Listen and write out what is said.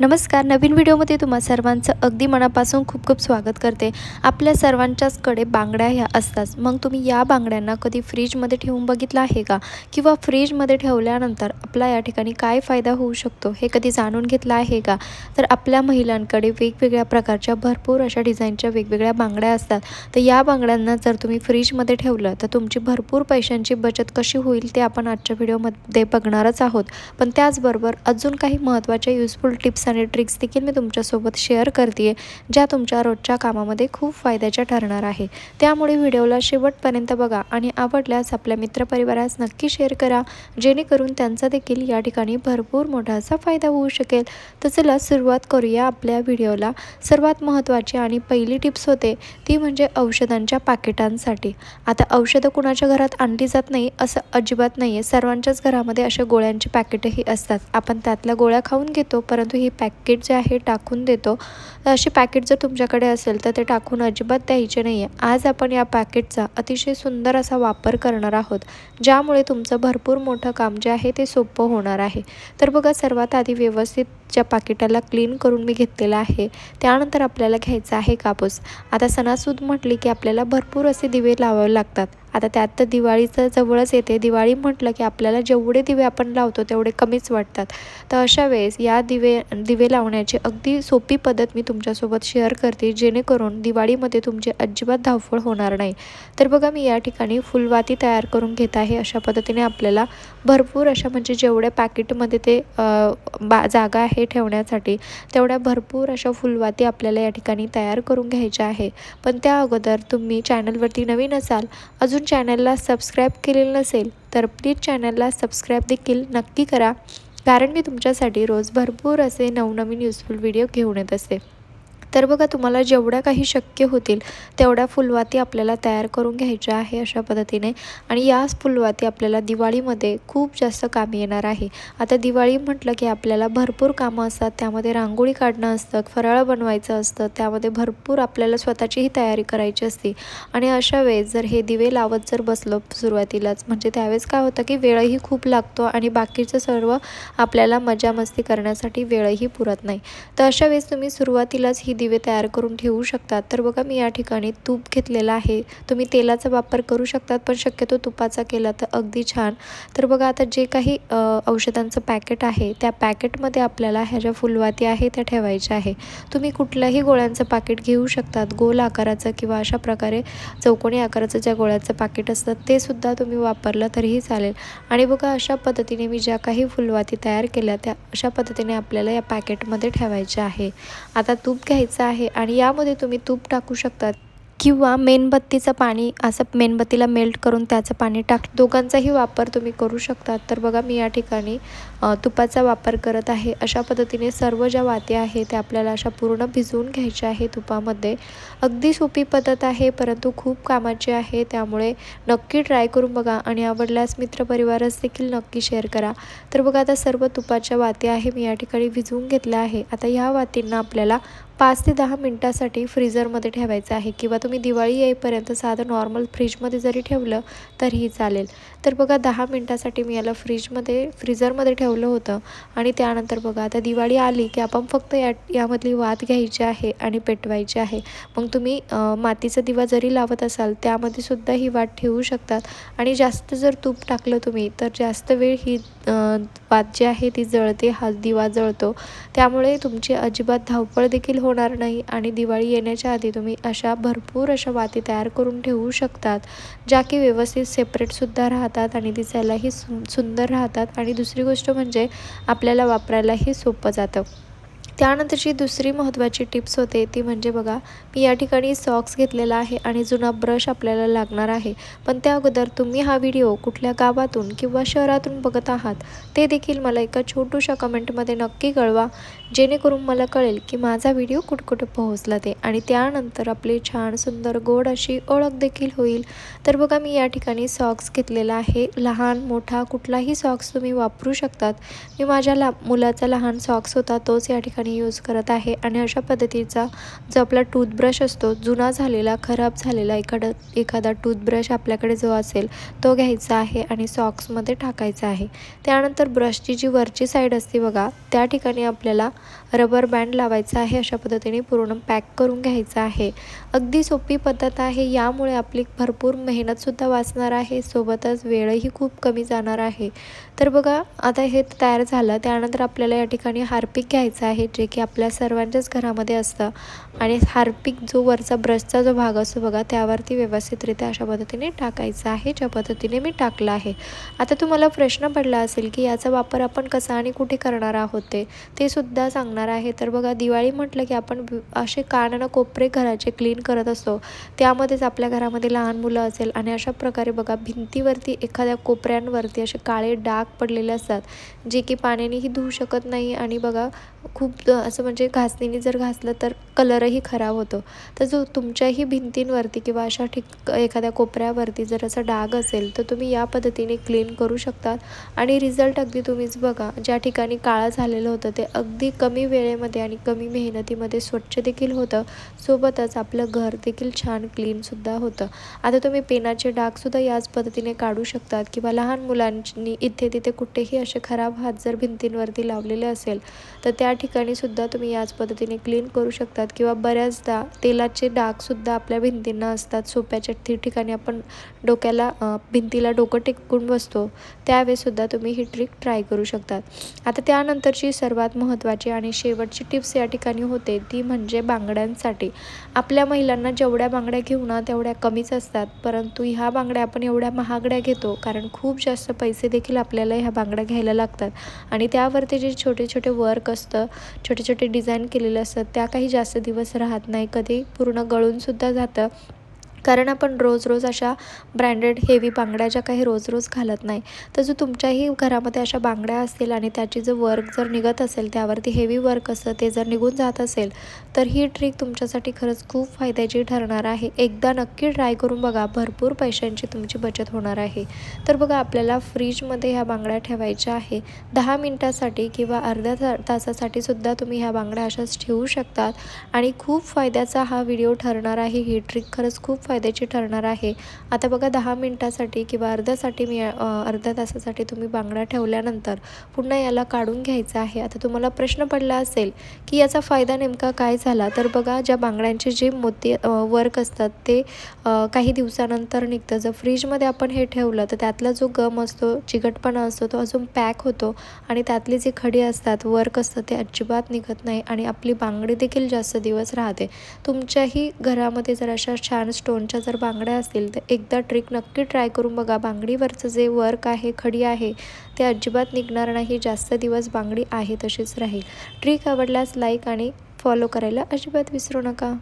नमस्कार नवीन व्हिडिओमध्ये तुम्हा सर्वांचं अगदी मनापासून खूप खूप स्वागत करते. आपल्या सर्वांच्याचकडे बांगड्या ह्या असतात. मग तुम्ही या बांगड्यांना कधी फ्रीजमध्ये ठेवून बघितलं आहे का? किंवा फ्रीजमध्ये ठेवल्यानंतर आपला या ठिकाणी काय फायदा होऊ शकतो हे कधी जाणून घेतलं आहे का? तर आपल्या महिलांकडे वेगवेगळ्या प्रकारच्या भरपूर अशा डिझाईनच्या वेगवेगळ्या बांगड्या असतात. तर या बांगड्यांना जर तुम्ही फ्रीजमध्ये ठेवलं तर तुमची भरपूर पैशांची बचत कशी होईल ते आपण आजच्या व्हिडिओमध्ये बघणारच आहोत. पण त्याचबरोबर अजून काही महत्त्वाच्या युजफुल टिप्स आणि ट्रिक्स देखील मी तुमच्यासोबत शेअर करते आहे ज्या तुमच्या रोजच्या कामामध्ये खूप फायद्याच्या ठरणार आहे. त्यामुळे व्हिडिओला शेवटपर्यंत बघा आणि आवडल्यास आपल्या मित्रपरिवारास नक्की शेअर करा जेणेकरून त्यांचा देखील या ठिकाणी भरपूर मोठा असा फायदा होऊ शकेल. तर चला सुरुवात करूया आपल्या व्हिडिओला. सर्वात महत्त्वाची आणि पहिली टिप्स होते ती म्हणजे औषधांच्या पाकिटांसाठी. आता औषधं कुणाच्या घरात आणली जात नाही असं अजिबात नाही आहे सर्वांच्याच घरामध्ये अशा गोळ्यांची पॅकेटही असतात. आपण त्यातल्या गोळ्या खाऊन घेतो परंतु ही पॅकेट जे आहे टाकून देतो. असे पॅकेट जर तुमच्याकडे असेल तर ते टाकून अजिबात द्यायचे नाही आहे आज आपण या पॅकेटचा अतिशय सुंदर असा वापर करणार आहोत. ज्यामुळे तुमचं भरपूर मोठं काम जे आहे ते सोपं होणार आहे. तर बघा सर्वात आधी व्यवस्थित ज्या पाकिटाला क्लीन करून मी घेतलेलं आहे. त्यानंतर आपल्याला घ्यायचा आहे कापूस. आता सणासूद म्हटली की आपल्याला भरपूर असे दिवे लावावे लागतात. आता त्यात तर दिवाळीचं जवळच येते. दिवाळी म्हटलं की आपल्याला जेवढे दिवे आपण लावतो तेवढे कमीच वाटतात. तर अशा वेळेस या दिवे दिवे लावण्याची अगदी सोपी पद्धत मी तुमच्यासोबत शेअर करते जेणेकरून दिवाळीमध्ये तुमची अजिबात धावफळ होणार नाही. तर बघा मी या ठिकाणी फुलवाती तयार करून घेत आहे. अशा पद्धतीने आपल्याला भरपूर अशा म्हणजे जेवढ्या पॅकेटमध्ये ते बा जागा आहे ठेवण्यासाठी तेवढ्या भरपूर अशा फुलवाती आपल्याला या ठिकाणी तयार करून घ्यायच्या आहे पण त्या अगोदर तुम्ही चॅनलवरती नवीन असाल अजून चॅनलला सबस्क्राईब केलेलं नसेल तर प्लीज चॅनलला सबस्क्राईब देखील नक्की करा. कारण मी तुमच्यासाठी रोज भरपूर असे नवनवीन युजफुल व्हिडिओ घेऊन येत असते. तर बघा तुम्हाला जेवढ्या काही शक्य होतील तेवढ्या फुलवाती आपल्याला तयार करून घ्यायच्या आहे अशा पद्धतीने. आणि याच फुलवाती आपल्याला दिवाळीमध्ये खूप जास्त काम येणार आहे. आता दिवाळी म्हटलं की आपल्याला भरपूर कामं असतात. त्यामध्ये रांगोळी काढणं असतं फराळ बनवायचं असतं त्यामध्ये भरपूर आपल्याला स्वतःचीही तयारी करायची असते. आणि अशा वेळेस जर हे दिवे लावत जर बसलो सुरुवातीलाच म्हणजे त्यावेळेस काय होतं की वेळही खूप लागतो आणि बाकीचं सर्व आपल्याला मजा मस्ती करण्यासाठी वेळही पुरत नाही. तर अशा वेळेस तुम्ही सुरुवातीलाच ही दिवे तयार करून ठेवू शकतात. तर बघा मी या ठिकाणी तूप घेतलेला आहे. तुम्ही तेलाचा वापर करू शकतात पण शक्यतो तुपाचा केला तर अगदी छान. तर बघा आता जे काही औषधांचं पॅकेट आहे त्या पॅकेटमध्ये आपल्याला ह्या ज्या फुलवाती आहे त्या ठेवायच्या आहे. तुम्ही कुठल्याही गोळ्यांचं पाकिट घेऊ शकतात. गोल आकाराचं किंवा अशा प्रकारे चौकोनी आकाराचं ज्या गोळ्याचं पाकिट असतं ते सुद्धा तुम्ही वापरलं तरीही चालेल. आणि बघा अशा पद्धतीने मी ज्या काही फुलवाती तयार केल्या त्या अशा पद्धतीने आपल्याला या पॅकेटमध्ये ठेवायच्या आहे. आता तूप घ्यायचं घ्यायचं आहे आणि यामध्ये तुम्ही तूप टाकू शकतात. किंवा मेणबत्तीचं पाणी असं मेणबत्तीला मेल्ट करून त्याचं पाणी टाक दोघांचाही वापर तुम्ही करू शकतात. तर बघा मी या ठिकाणी तुपाचा वापर करत आहे. अशा पद्धतीने सर्व ज्या वाती आहे त्या आपल्याला अशा पूर्ण भिजवून घ्यायच्या आहे तुपामध्ये. अगदी सोपी पद्धत आहे परंतु खूप कामाची आहे. त्यामुळे नक्की ट्राय करून बघा आणि आवडल्यास मित्रपरिवारच देखील नक्की शेअर करा. तर बघा आता सर्व तुपाच्या वाती आहे मी या ठिकाणी भिजवून घेतल्या आहे. आता ह्या वातींना आपल्याला पाच ते दहा मिनटासाठी फ्रीजरमध्ये ठेवायचं आहे किंवा तुम्ही दिवाळी येईपर्यंत साधं नॉर्मल फ्रीजमध्ये जरी ठेवलं तरीही चालेल. तर बघा दहा मिनटासाठी मी याला फ्रीजमध्ये फ्रीझरमध्ये ठेवलं होतं आणि त्यानंतर बघा आता दिवाळी आली की आपण फक्त या यामधली वात घ्यायची आहे आणि पेटवायची आहे. मग तुम्ही मातीचा दिवा जरी लावत असाल त्यामध्ये सुद्धा ही वात ठेवू शकतात. आणि जास्त जर तूप टाकलं तुम्ही तर जास्त वेळ ही वात जी आहे ती जळते हा दिवा जळतो. त्यामुळे तुमची अजिबात धावपळ देखील हो होणार नाही आणि दिवाळी येण्याच्या आधी तुम्ही अशा भरपूर अशा वाती तयार करून ठेवू शकतात ज्या की व्यवस्थित सेपरेटसुद्धा राहतात आणि दिसायलाही सु सुंदर राहतात. आणि दुसरी गोष्ट म्हणजे आपल्याला वापरायलाही सोपं जातं. त्यानंतरची दुसरी महत्त्वाची टिप्स होते ती म्हणजे बघा मी या ठिकाणी सॉक्स घेतलेला आहे आणि जुना ब्रश आपल्याला लागणार आहे. पण त्या अगोदर तुम्ही हा व्हिडिओ कुठल्या गावातून किंवा शहरातून बघत आहात ते देखील मला एका छोटूशा कमेंटमध्ये नक्की कळवा जेणेकरून मला कळेल की माझा व्हिडिओ कुठकुठे पोहोचला ते. आणि त्यानंतर आपली छान सुंदर गोड अशी ओळख देखील होईल. तर बघा मी या ठिकाणी सॉक्स घेतलेला आहे. लहान मोठा कुठलाही सॉक्स तुम्ही वापरू शकतात. मी माझ्या ला मुलाचा लहान सॉक्स होता तोच या ठिकाणी मी यूज करत आहे आणि अशा पद्धतीचा जो आपला टूथब्रश असतो जुना झालेला खराब झालेला एखादा एखादा टूथब्रश आपल्याकडे जो असेल तो घ्यायचा आहे आणि सॉक्समध्ये टाकायचा आहे. त्यानंतर ब्रशची जी वरची साईड असते बघा त्या ठिकाणी आपल्याला रबर बँड लावायचा आहे अशा पद्धतीने पूर्ण पॅक करून घ्यायचं आहे. अगदी सोपी पद्धत आहे यामुळे आपली भरपूर मेहनतसुद्धा वाचणार आहे सोबतच वेळही खूप कमी जाणार आहे. तर बघा आता हे तयार झालं त्यानंतर आपल्याला या ठिकाणी हार्पिक घ्यायचं आहे जे की आपल्या सर्वांच्याच घरामध्ये असतं. आणि हार्पिक जो वरचा ब्रशचा जो भाग असतो बघा त्यावरती व्यवस्थितरित्या अशा पद्धतीने टाकायचं आहे. ज्या पद्धतीने मी टाकलं आहे. आता तुम्हाला प्रश्न पडला असेल की याचा वापर आपण कसा आणि कुठे करणार आहोत ते ते सुद्धा सांगणार आहे. तर बघा दिवाळी म्हटलं की आपण असे कानानं कोपरे घराचे क्लीन करत असतो. त्यामध्येच आपल्या घरामध्ये लहान मुलं असेल आणि अशा प्रकारे बघा भिंतीवरती एखाद्या कोपऱ्यांवरती असे काळे डाग पडलेले असतात जे की पाण्यानेही धुवू शकत नाही. आणि बघा खूप असं म्हणजे घासणीने जर घासलं तर कलरही खराब होतो. तर जो तुमच्याही भिंतींवरती किंवा अशा ठिक एखाद्या कोपऱ्यावरती जर असा डाग असेल तर तुम्ही या पद्धतीने क्लीन करू शकतात आणि रिझल्ट अगदी तुम्हीच बघा ज्या ठिकाणी काळं झालेलं होतं ते अगदी कमी वेळेमध्ये आणि कमी मेहनतीमध्ये स्वच्छ देखील होतं. सोबतच आपलं घर देखील छान क्लीनसुद्धा होतं. आता तुम्ही पेनाचे डागसुद्धा याच पद्धतीने काढू शकतात किंवा लहान मुलांनी इथे तिथे कुठेही असे खराब हात जर भिंतींवरती लावलेले असेल तर त्या ठिकाणी सुद्धा तुम्ही याच पद्धतीने क्लीन करू शकतात किंवा बऱ्याचदा तेलाचे डागसुद्धा आपल्या भिंतींना असतात. सोप्याच्या ठिकाणी आपण डोक्याला भिंतीला डोकं टेकून बसतो त्यावेळेसुद्धा तुम्ही ही ट्रिक ट्राय करू शकतात. आता त्यानंतरची सर्वात महत्त्वाची आणि शेवटची टिप्स या ठिकाणी होते ती म्हणजे बांगड्यांसाठी. आपल्या महिलांना जेवढ्या बांगड्या घेऊ ना तेवढ्या कमीच असतात. परंतु ह्या बांगड्या आपण एवढ्या महागड्या घेतो कारण खूप जास्त पैसे देखील आपल्याला ह्या बांगड्या घ्यायला लागतात. आणि त्यावरती जे छोटे छोटे वर्क असतं छोटे छोटे डिझाईन केलेले असतात. त्या काही जास्त दिवस राहत नाही. कधी पूर्ण गळूनसुद्धा जातं. कारण आपण रोज रोज अशा ब्रँडेड हेवी बांगड्या ज्या काही रोज रोज घालत नाही तर जो तुमच्याही घरामध्ये अशा बांगड्या असतील आणि त्याची जर वर्क जर निघत असेल त्यावरती हेवी वर्क असतं ते जर निघून जात असेल तर ही ट्रिक तुमच्यासाठी खरंच खूप फायद्याची ठरणार आहे. एकदा नक्की ट्राय करून बघा भरपूर पैशांची तुमची बचत होणार आहे. तर बघा आपल्याला फ्रीजमध्ये ह्या बांगड्या ठेवायच्या आहे दहा मिनटासाठी किंवा अर्ध्या ता तासासाठी सुद्धा तुम्ही ह्या बांगड्या अशाच ठेवू शकतात. आणि खूप फायद्याचा हा व्हिडिओ ठरणार आहे. ही ट्रिक खरंच खूप फायद्याची ठरणार आहे. आता बघा दहा मिनटासाठी किंवा अर्ध्यासाठी मी अर्ध्या तासासाठी तुम्ही बांगड्या ठेवल्यानंतर पुन्हा याला काढून घ्यायचं आहे. आता तुम्हाला प्रश्न पडला असेल की याचा फायदा नेमका काय झाला? तर बघा ज्या बांगड्यांचे जे मोती वर्क असतात ते काही दिवसानंतर निघतं. जर फ्रीजमध्ये आपण हे ठेवलं तर त्यातला जो गम असतो चिकटपणा असतो तो अजून पॅक होतो आणि त्यातली जी खडी असतात वर्क असतं ते अजिबात निघत नाही आणि आपली बांगडी देखील जास्त दिवस राहते. तुमच्याही घरामध्ये जर अशा छान स्टोन स्टोनच्या जर बांगड्या असतील तर एकदा ट्रिक नक्की ट्राय करून बघा. बांगडीवरचं जे वर्क आहे खडी आहे ते अजिबात निघणार नाही. जास्त दिवस बांगडी आहे तशीच राहील. ट्रिक आवडल्यास लाईक आणि फॉलो करायला अजिबात विसरू नका.